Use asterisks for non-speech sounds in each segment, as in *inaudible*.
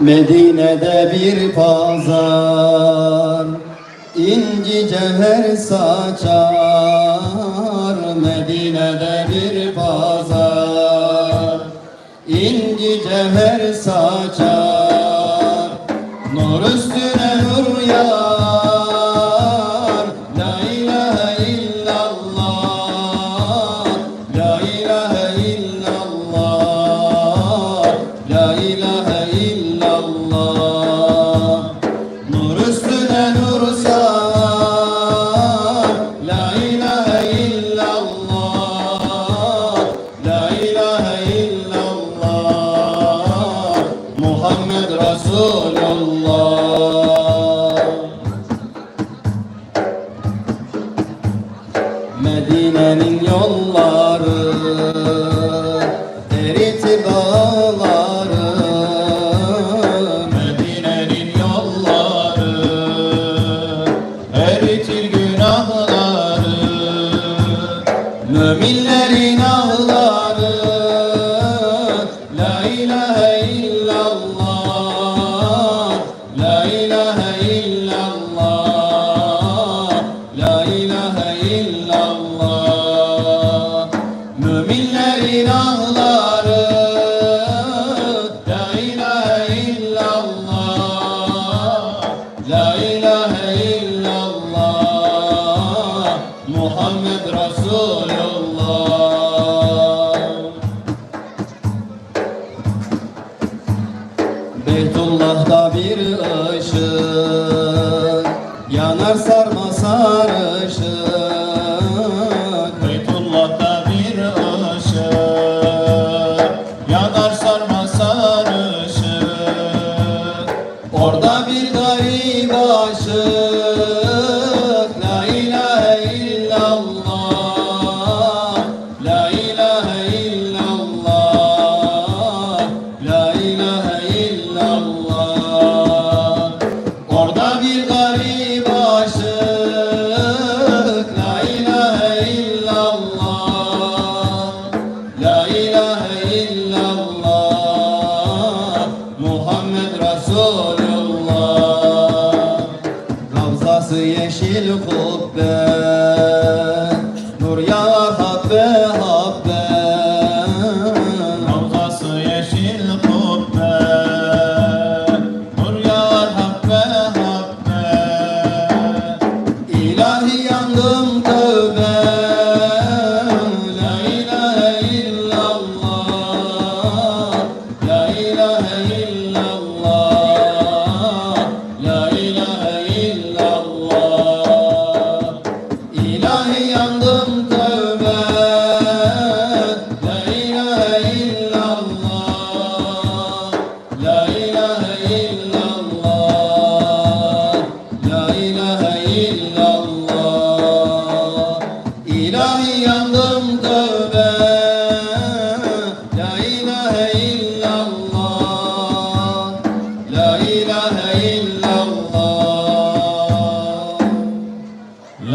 Medine'de bir pazar inci cevher saçar. Medine'de bir pazar inci cevher saçar. Medine'nin yolları. Resulullah'ta bir ışık Yanar sarma sarışık ilahi yandım.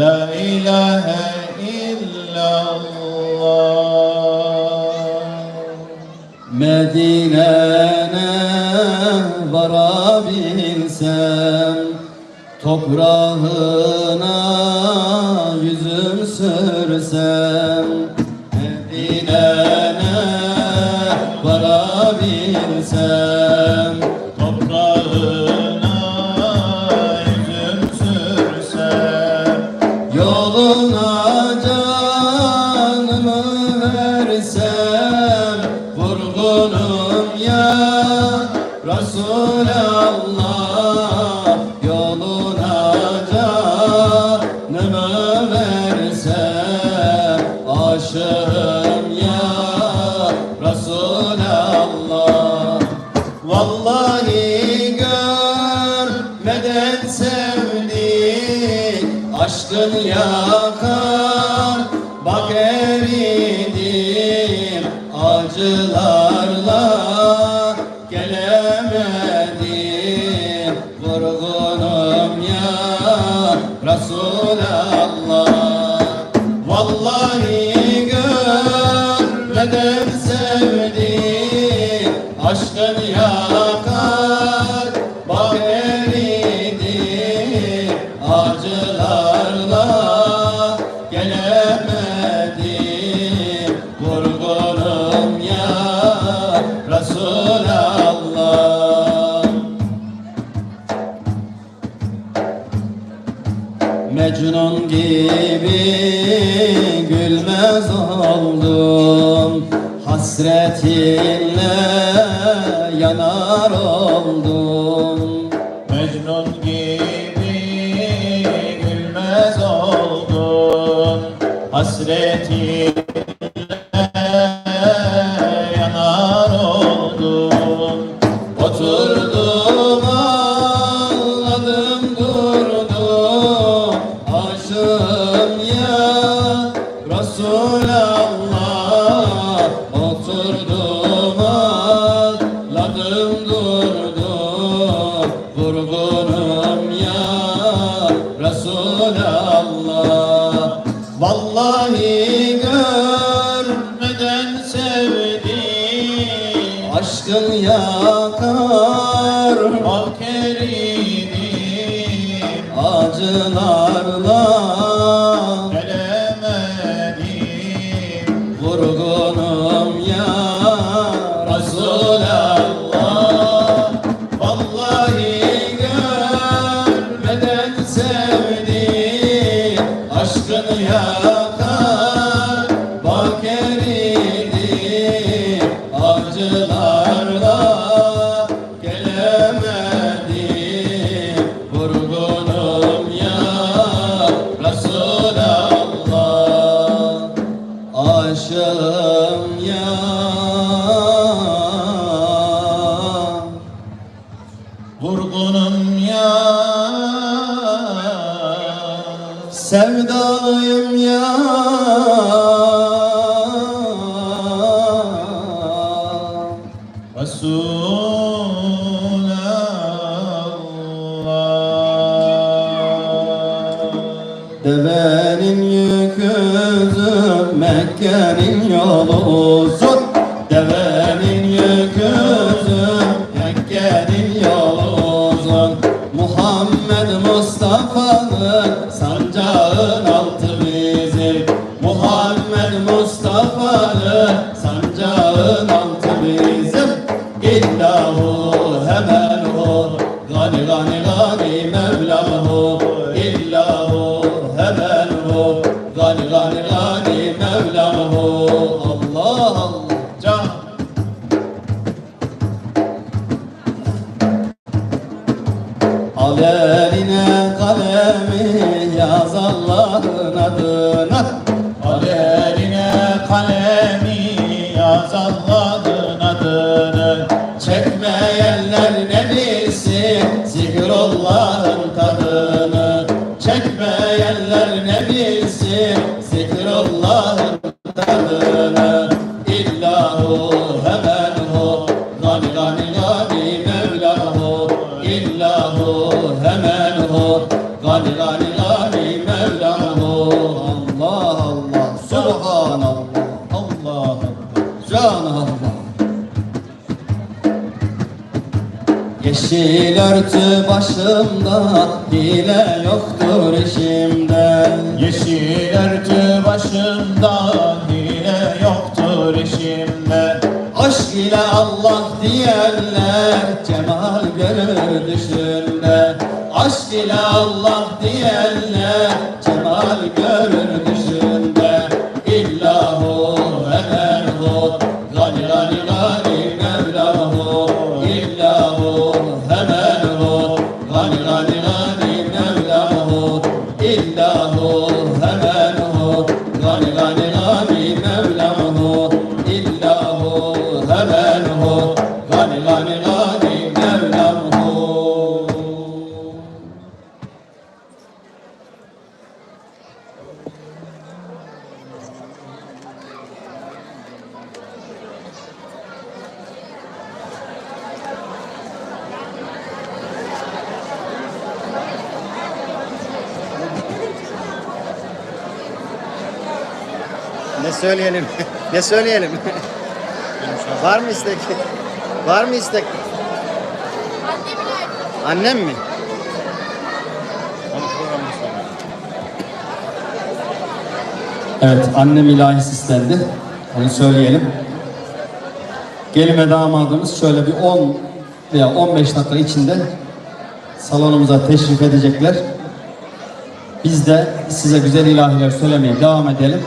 La ilahe illallah. Medine'ne varabilsem Toprağına yüzüm sürsem Resulallah Vallahi görmeden sevdik Aşkın yakar gibi gülmez oldum. Hasretinle yanar oldum. Mecnun gibi gülmez oldum. Hasretinle Oturdum ağladım yakar Al keridim acılarla Gelemedim vurgunum ya Resulallah. Vallahi görmeden sevdim. Aşkın yakar bak eridi Acılarla 家那 Al eline kalemi yaz Allah'ın adına. Al eline kalemi yaz Allah'ın adını Çekmeyenler ne bilsin zikrullahın tadını. Çekmeyenler ne bilsin zikrullahın tadını. İllahu hemen hu Gani gani gani Mevlahu Yeşil örtü başımda Hile yoktur işimde. Yeşil örtü başımda hile yoktur işimde. Aşk ile Allah diyenler Cemal görür düşünde. Aşk ile Allah diyenler Cemal görür düşünde Ne söyleyelim? *laughs* ne söyleyelim? Var mı istek? Var mı istek? Annem mi? Evet, annem ilahisi istendi. Onu söyleyelim. Gelin ve damadımız şöyle bir 10 veya 15 dakika içinde salonumuza teşrif edecekler. Biz de size güzel ilahiler söylemeye devam edelim.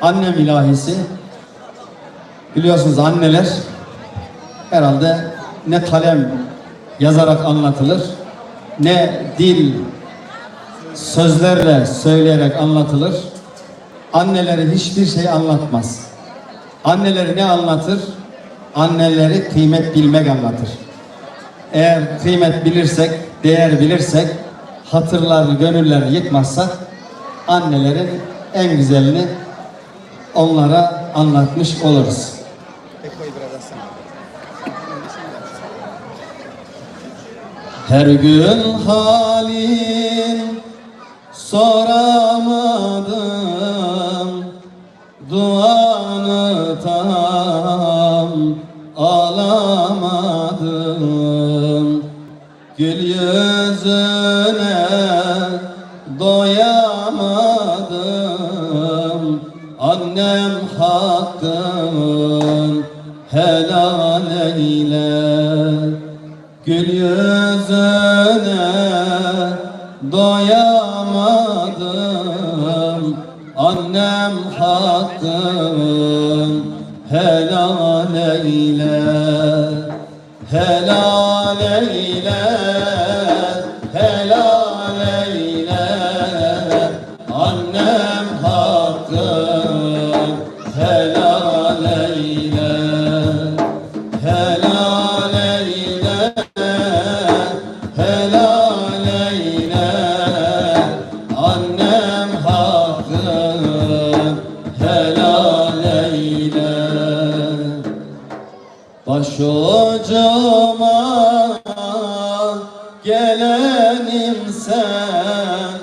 Annem ilahisi Biliyorsunuz anneler herhalde ne kalem yazarak anlatılır, ne dil sözlerle söyleyerek anlatılır. Anneleri hiçbir şey anlatmaz. Anneleri ne anlatır? Anneleri kıymet bilmek anlatır. Eğer kıymet bilirsek, değer bilirsek, hatırlarını, gönüllerini yıkmazsak annelerin en güzelini onlara anlatmış oluruz. Her gün halin soramadım Duanı tam alamadım Gül yüzüne Annem hakkın helal eyle. Gül yüzüne doyamadım. Annem hakkın helal eyle. Helal eyle Başucuma gelenim sen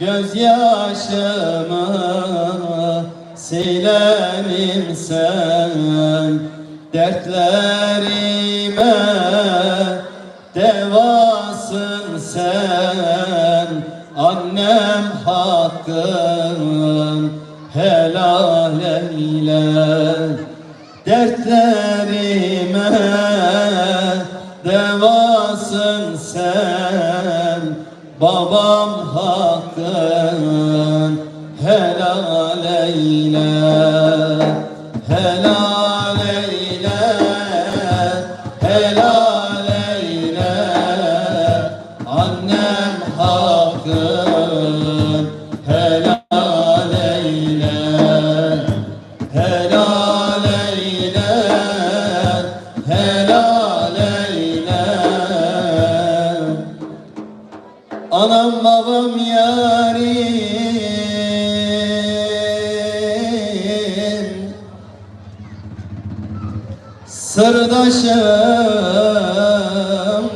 Gözyaşımı silenim sen. Dertlerime devasın sen Annem hakkın helal eyle Dertlerime devasın sen Babam hakkın helal eyle Helal eyle Helal Sırdaşım,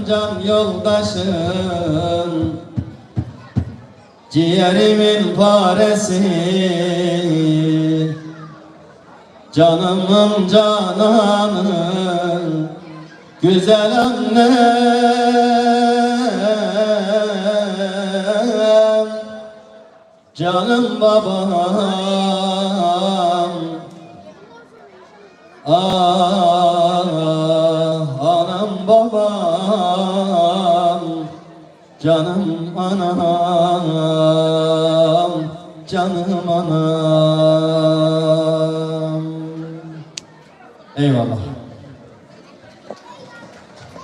can yoldaşım. Ciğerimin paresi Canımın cananı. Güzel annem Canım babam Ah anam babam Canım anam Canım anam. Eyvallah.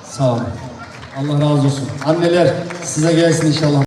Sağ olun. Allah razı olsun. Anneler size gelsin inşallah